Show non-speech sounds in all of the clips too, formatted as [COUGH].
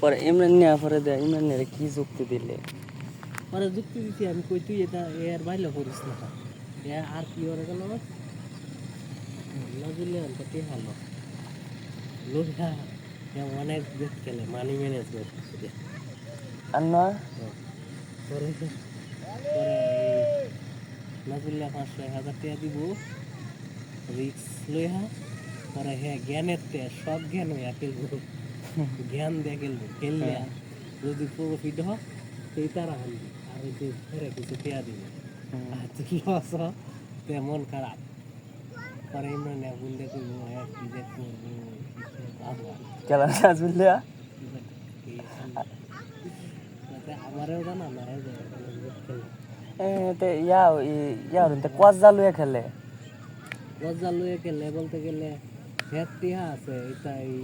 পরে ইমরান নেওয়া পরে দেয় ইমরান নিয়ে কি যুক্তি দিলে? পরে যুক্তি দিচ্ছি আমি কই তুই এটা এর বাইরে করিস না আর কি ওরে গেল? নজরুলে অন্তটি লোহা এ অনেক দেখ খেলে মানি ম্যানেজমেন্ট আর নয় পরে পরে নজরুল্লাহ পাঁচশো এক হাজার টাকা দিব। রিক্স লইহা পরে হ্যাঁ জ্ঞানের তে সব জ্ঞান হইয়া খেলব জ্ঞান দিয়ে খেলব খেললে হ্যাঁ। যদি প্রফিট হয় সেই তারা হানবি আর যদি ফেরে কিছু পেয়া দিবে আর যদি লস তেমন খারাপ। পরে ইমরান বুঝলে করব হ্যাঁ কি খেলা কাজ আমারও জানা খেলা। ইয়া ইয়া জালুয়ে খেলে। গেলে বলতে গেলে ভ্যাটিহা আছে এটা এই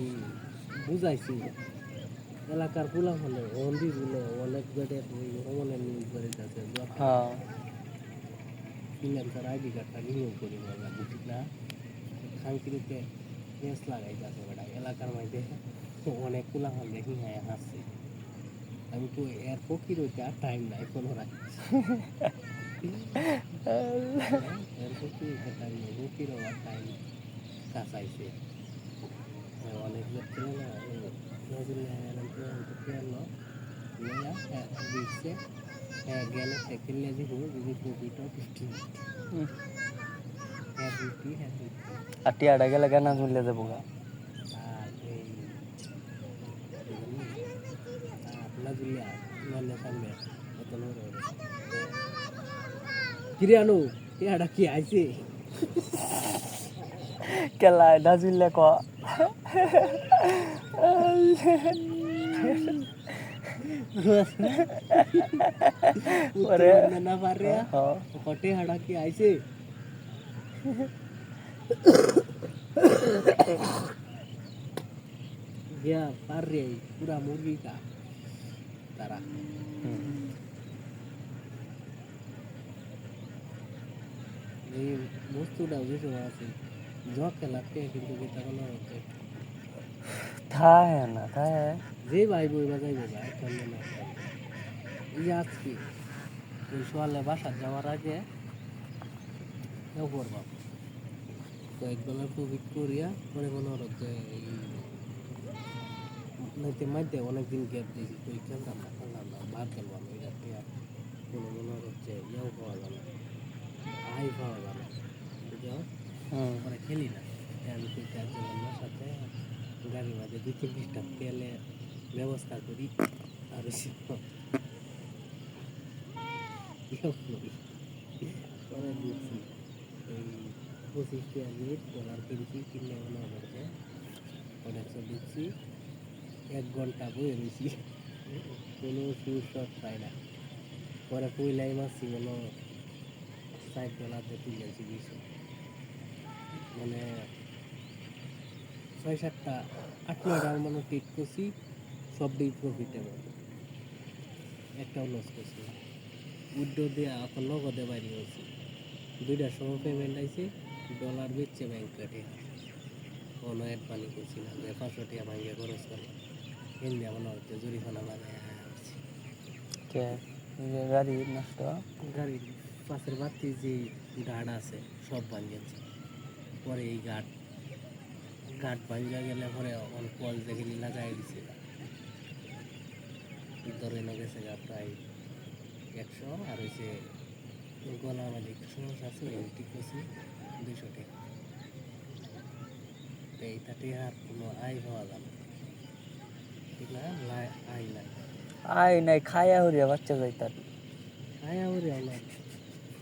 বুঝাইছি এলাকার পুলা হলে হন্দি গুলো অনেক বেডে হমনে নিউজ বাড়িতে আছে হ্যাঁ ফিনান্সার আইডি কার্ডটা রিনিউ করি বলা বুঝিস না খাঙ্কিরিতে কেস লাগাইতে আছে বেটা এলাকার মধ্যে অনেক পুলা হল দেখি হ্যাঁ হাসছে আমি তো এর ফকির ওইটা টাইম নাই কোনো রাখি এর ফকির ওইটা টাইম নেই ফকির ওর টাইম কাছাইছে অনেক লোক ছিল না দিচ্ছে গেলে লেজি হো যদি হ্যাঁ ফিফটি আর টিয়াটা গেলে কেন শুনলে যাব গা? এই আপনার দিলে মানে সামনে কত নড়ে কিরে আনু এটা কি আইছে খেলা এটা শুনলে ক ওরে না পারে হ্যাঁ কটে হাড়া কি আইছে গিয়া পার রে পুরা মুরগি কা তারা এই বস্তুটা বুঝতে পারছি জগ খেলাতে কিন্তু এটা কোনো হচ্ছে থায় না থায় যে ভাই বই বাজাই বাবা এখন মনে হয় এই আজকে ওই সোয়ালে বাসার যাওয়ার আগে কেউ করবাম কয়েক বেলা প্রফিট করিয়া পরে মনে হলো যে এই নইতে মাইতে অনেকদিন গ্যাপ দিয়েছি কই খেলতাম না খেলতাম না বার খেলবাম এই রাত্রে আর কোনো মনে হলো যে ইয়েও পাওয়া না আই পাওয়া বুঝছ হুম পরে খেলি না তাই আমি কই কাজ সাথে গাড়ি মাঝে দুই লিটার তেলে ব্যবস্থা করি, আর পরে দিচ্ছি এই পঁচিশ দিয়ে ডলার কিনছি কিনে মনে হচ্ছে অনেকশো দিচ্ছি, এক ঘণ্টা বয়ে রয়েছি। কোনো সুর শট পাই না। পরে পইলাই মারছি মনে ষাট ডলার দিয়ে তুলেছি দুইশো মানে ছয় সাতটা আট নয় নয়টা মানে টিট করছি সবটাই প্রফিটেবল একটাও লস করছি উইড্রো দিয়ে এখন নগদে বাইরে হয়েছি। দুইটার সময় পেমেন্ট আইছে ডলার বেচছে ব্যাংক কাটে কোনো অ্যাড পানি করছি না যে পাঁচশো টাকা ভাঙিয়ে খরচ করে। এমনি আমার হচ্ছে জরিমানা লাগাই আসছি গাড়ি নষ্ট? গাড়ির পাশের বাতি যে গার্ড আছে সব ভাঙিয়েছে। পরে এই গার্ড গার্ড ভাঙিয়া গেলে পরে অনেক কল দেখে লাগাই দিছে। ধরে না গেছে গা প্রায় একশো আর হয়েছে গলা আমাদের একটু সমস্যা আছে ঠিক আছে দুশো টাকা তো এইটাতে আর কোনো আয় পাওয়া যাবে না। ঠিক না? আয় নাই। আই নাই খায়া হরিয়া বাচ্চা যাইতার। আয় আমার নাই।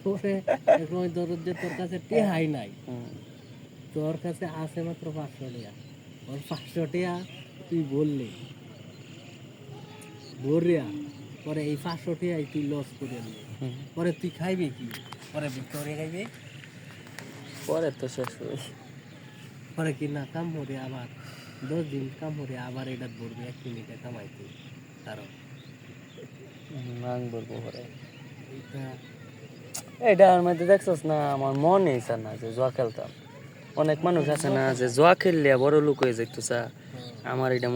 [LAUGHS] তোর কাছে টেহাই নাই। হুম। তোর কাছে আছে মাত্র পাঁচশো টাকা। ওর পাঁচশো টাকা তুই বললি। বলিয়া পরে এই পাঁচশো টাকাই তুই লস করে নিলি পরে তুই খাইবি কি? পরে ভিক্টোরিয়া খাইবি? পরে তো শেষ হয়ে পরে কি না কাম করে আবার দশ দিন কাম করে আবার এটা ধরবি এক মিনিটে কামাইতে। কারণ মাং বলব পরে। এইটা এটার মধ্যে দেখছস না আমার মন এইসা না যে জোয়া খেলতাম। অনেক মানুষ আছে না যে জোয়া খেললে বড় লোক হয়ে যাইতো। আমার এটা